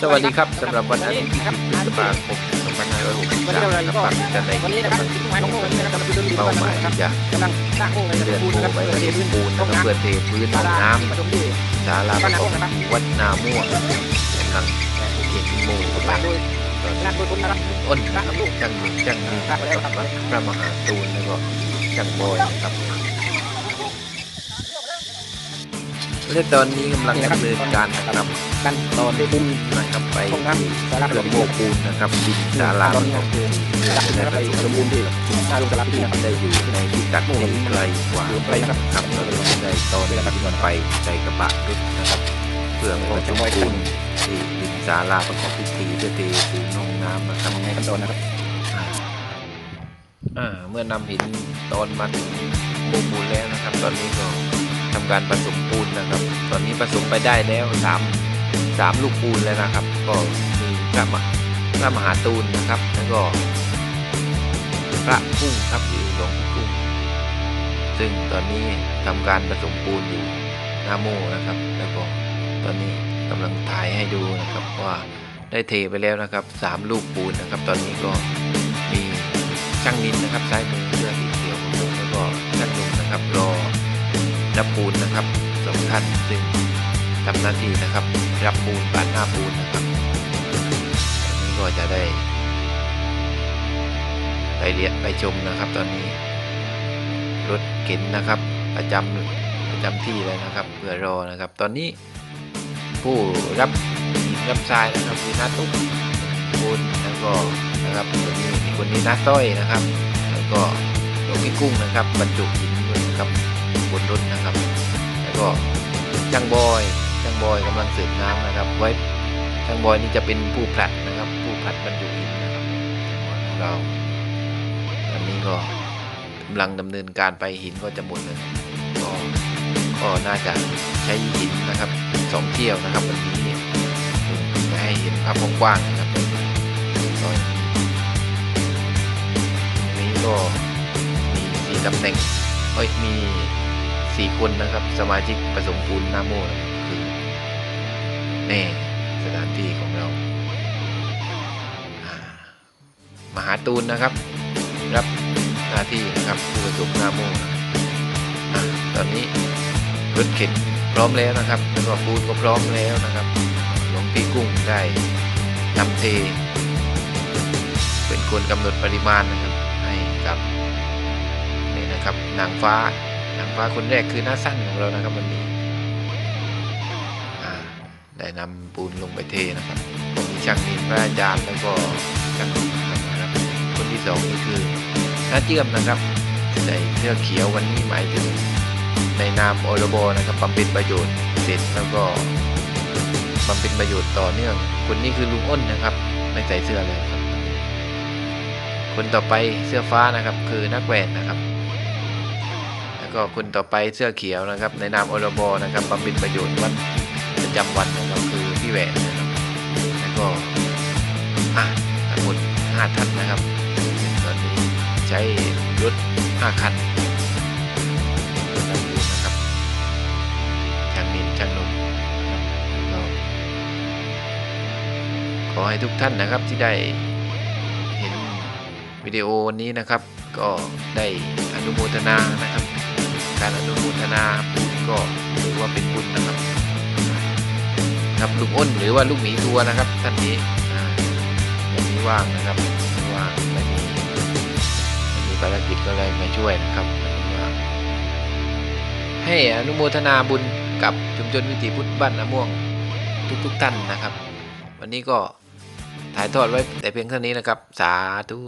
สวัสดีครับสำหรับวันอาทิตย์ที่10พฤษภาคม2563นะครับฝากท่านใดวันที่นี้นะคกำรับลังมายของเป้าหมายที่จะกำลังสร้างโอ่งในเลื่อนปูนโบไปเพื่อไว้เทที่พื้นปูนห้นะองครับเพื่อเทพื้นห้องน้ำศาลาประกอบพิธีวัดนาม่วงกำลังเห็นโมสร้างโดยงานโดยคนนะครับอ้นนะครับจังหนุ่มจังพระมหาตูนแล้วก็จังบอยนะครับและตอนนี้กำลังดำเนินการนะ ครับดันตอนเทปูนนะครับไปห้องน้ำศาลาเคประรื่กอองบโมพิธีปูนนะครับดินศาลาตปอนระนี้กอบพิธีดันจะได้นะครับปไประสบสมบูรณ์ที่หน้าโรงศาลาพิธีนะครับได้อยู่ในพิกัดที่ไกลกว่าไปนะครับเราได้ตอนได้ที่ไปใจกระบะรถนะครับเพื่อไปประชุมปูนที่ดินศาลาประกอบพิธีเพื่อเทปูนห้องน้ำนะครับในขั้นตอนนะครับอ่าอ่าเมื่อนำหินตอนมาถึงโมปูนแล้วนะครับ ตอนนี้ก็ทำการผสมปูนนะครับ ตอนนี้ผสมไปได้แล้วสาม สามลูกปูนแล้วนะครับ ก็มีพระมหาพระมหาตูนนะครับ แล้วก็พระกุ้งครับหรือหลวงกุ้งซึ่งตอนนี้ทำการผสมปูนอยู่หน้าโมนะครับ แล้วก็ตอนนี้กำลังถ่ายให้ดูนะครับว่าได้เทไปแล้วนะครับสามลูกปูนนะครับ ตอนนี้ก็มีช่างนินนะครับซ้ายมือเสื้อสีเขียวของผมแล้วก็ช่างนุ่มนะครับรอรับปูนนะครับสองท่านซึ่ง ทำหน้าที่นะครับรับปูนปาดหน้าปูนนะครับตอนนี้ก็จะได้ไปเรียนไปชมนะครับ ตอนนี้ รถเข็นนะครับ ประจำประจำที่เลยนะครับเพื่อรอนะครับ ตอนนี้ผู้รับหินรับทรายนะครับคือน้าตุ๊กคุณแล้วก็นะครับคนนี้คนนี้น้าต้อยนะครับ แล้วก็หลวงพี่กุ้งนะครับ บรรจุหินด้วยนะครับ บอยกำลังเสิร์ฟน้ำนะครับ ไว้ช่างบอยนี่จะเป็นผู้ผลัดนะครับ ผู้ผลัดบรรจุหินนะครับของเราตอนนี้ก็กำลังดำเนินการไปหินก็จะหมดเลยก็ก็น่าจะใช้หินนะครับสองเที่ยวนะครับวันนี้จะให้เห็นภาพกว้างๆนะครับก็นี้ก็มีสี่ตำแหน่งเอ้ยมีสี่คนนะครับ สมาชิกผสมปูนน้าโมนะครับ แน่สถานที่ของเรา มหาตูนนะครับ รับหน้าที่นะครับผู้ผสมหน้ามอะตอนนี้รถเข็นพร้อมแล้วนะครับแล้วก็ปูนก็พร้อมแล้วนะครับหลวงพี่กุ้งได้นำเท เป็นคนกำหนดปริมาณนะครับ ให้กับนี่นะครับนางฟ้านางฟ้าคนแรกคือหน้าสั้นของเรานะครับวันนี้ ได้นำปูนลงไปเทนะครับก็มีช่างนินพระอาจารย์แล้วก็ช่างนะครับคนที่สองนี่คือน้าเจือมนะครับใส่เสื้อเขียววันนี้หมายถึงในนามอรบนะครับบำเพ็ญประโยชน์เสร็จแล้วก็บำเพ็ญประโยชน์ต่อเนื่องคนนี้คือลุงอ้นนะครับไม่ใส่เสื้อเลยครับ คนต่อไปเสื้อฟ้านะครับคือนักแหวนนะครับ แล้วก็คนต่อไปเสื้อเขียวนะครับ ในนามอรบนะครับบำเพ็ญประโยชน์วัน ประจำวันนะครับคือพี่แหวนนะครับแล้วก็อะทั้งหมดห้าท่านนะครับตอนนี้ใช้รถห้าคันบดูนะครับช่างนินช่างนมก็ขอให้ทุกท่านนะครับที่ได้เห็นวิดีโอนี้นะครับ ก็ได้อนุโมทนานะครับ การอนุโมทนาบุญก็ถือว่าเป็นบุญนะครับ ครับลุงอ้นหรือว่าลูกหมีทัวนะครับท่านนี้วันนี้ว่างนะครับว่างไม่มีม่มีภารกิจก็เลยมาช่วยนะครับให้อนุโมทนาบุญกับชุมชนวิถีพุทธบ้านนาม่วงทุกๆท่านนะครับ วันนี้ก็ถ่ายทอดไว้แต่เพียงเท่านี้นะครับ สาธุ